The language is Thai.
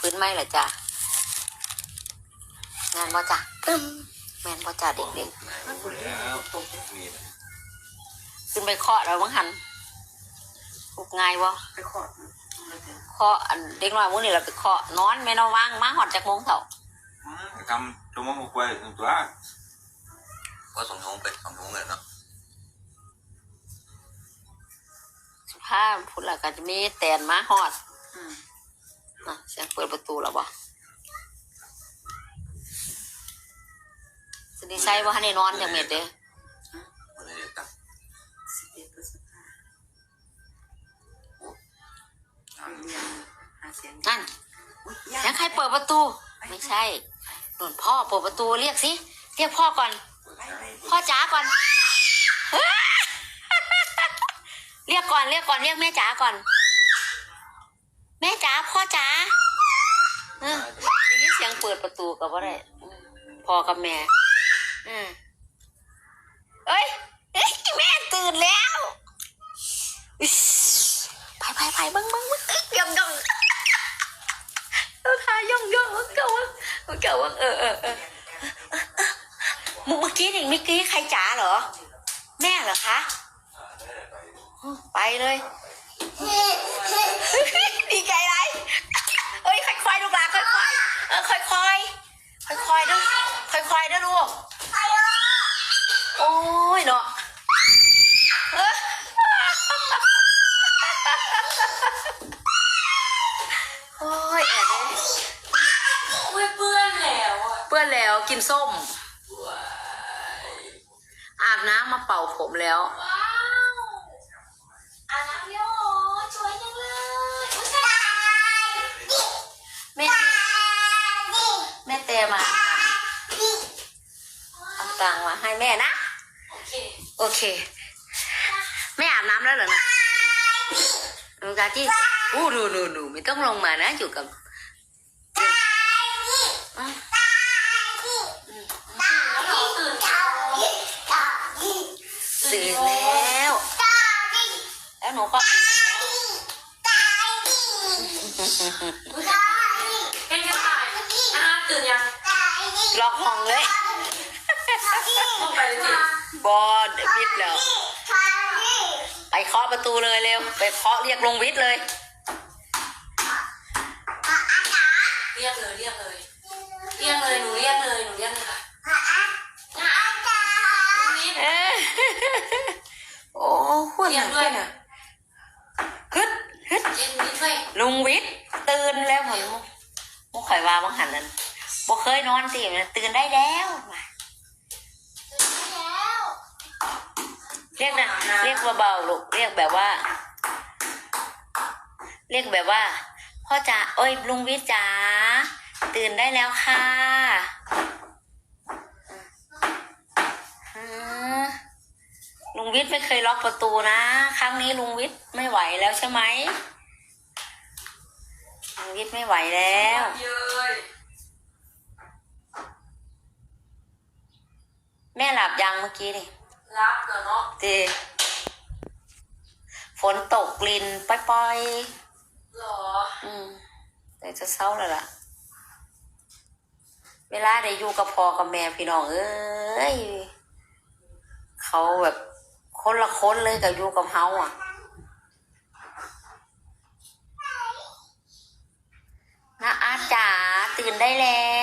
เหรอจ้ะงานบ่จ้ะแม่นบ่จ้ะเด็กแล้วนี่แหละๆขึ้นไปเคาะแล้วมั้งหันปลุกง่ายบ่ไปขอดเคาะอันเด็กน้อยมื้อนี้เราไปเคาะนอนแม่นเอาวางมาหอดจากโมงเท่าทำตัวมันกล้วยตัวตัวก็สองท้องเป็ดสองท้องเลยเนาะสุภาพพูดแล้วก็จะมีแตนมาหอด อืมอะเสียงเปิดประตูแล้วบ่สิได้ใช้บ่ทันได้นอนจังเม็ดเด้มันเลยตั้งสิบเอ็ดพฤษภาเรียนหาเสียงนั่นอุ๊ยเสียงใครเปิดประตู ไม่ใช่หนุนพ่อเปิดประตูเรียกสิ เรียกพ่อก่อน ไปไปพ่อจ๋าก่อน เรียกก่อนเรียกก่อนเรียกแม่จ๋าก่อน แม่จ๋าพ่อจ๋า ปิดประตูกับว่าได้อืมพ่อกับแม่อืมเอ้ยเอ้ยแม่ตื่นแล้วอิ๊สไปไปไปเบังเบังเบังเอ้ยย่องย่องเอาขาย่องย่องเก่าเก่าเออเออเออเมื่อกี้นี่เมื่อกี้ใครจ๋าเหรอ แม่เหรอคะ ไปเลยดีใจไรเอ้ยค่อยๆลูกหลานค่อยๆ เออค่อยๆ ค่อยๆด้วยค่อยๆด้วยลูก โอ้ยเนาะเอ้อโอ้ยแอบเลยอุ้ยเปื้อนแล้วอะเปื้อนแล้วกินส้ม อาบน้ำมาเป่าผมแล้ว ว้าวอาน้ำโยสวยจังเลยอุ๊ยตาย แม่แม่เตมาเอาตังมาให้แม่นะ โอเคโอเคไม่อาบน้ำแล้วเหรอนะดูกาที่อู้ดูดูดูไม่ต้องลงมานะ อยู่กับอืมแล้วเราตื่นแล้ว แล้วหนูก็อีกแล้ว เป็นกระต่ายอะตื่นยัง ล็อกห้องเลยต้องไปเลยสิบอดวิทย์แล้ว ไปเคาะประตูเลยเร็ว ไปเคาะเรียกลุงวิทย์เลย เรียกเลยเรียกเลย เรียกเลยหนูเรียกเลยหนูเรียกเลยค่ะนิดเอ้ยโอ้หุ่นเรียอะกด้วยนะฮึดฮึดเรียกนิดด้วยลุงวิทย์ตื่นแล้วเหมือนมุมุข่อยว่าบังหันนั้น บ่เคยนอนสิมันตื่นได้แล้วว่ะเรียกนะเรียกเบาๆลูกเรียกแบบว่า เรียกแบบว่า พ่อจ๋าเอ้ยลุงวิทย์จ๋าตื่นได้แล้วค่ะอืมลุงวิทย์ไม่เคยล็อกประตูนะ ครั้งนี้ลุงวิทย์ไม่ไหวแล้วใช่ไหมลุงวิทย์ไม่ไหวแล้ว เยย แม่หลั บยังเมื่อกี้นี่รับเหรอเนาะจีฝนตกลินปล่อยหรอๆอืมแต่จะเศร้าแล้วล่ะ เวลาได้อยู่กับพ่อกับแม่พี่น้องเอ้ยเขาแบบคนละคนเลยกับอยู่กับเฮาอะ นะอาจ๋าตื่นได้แล้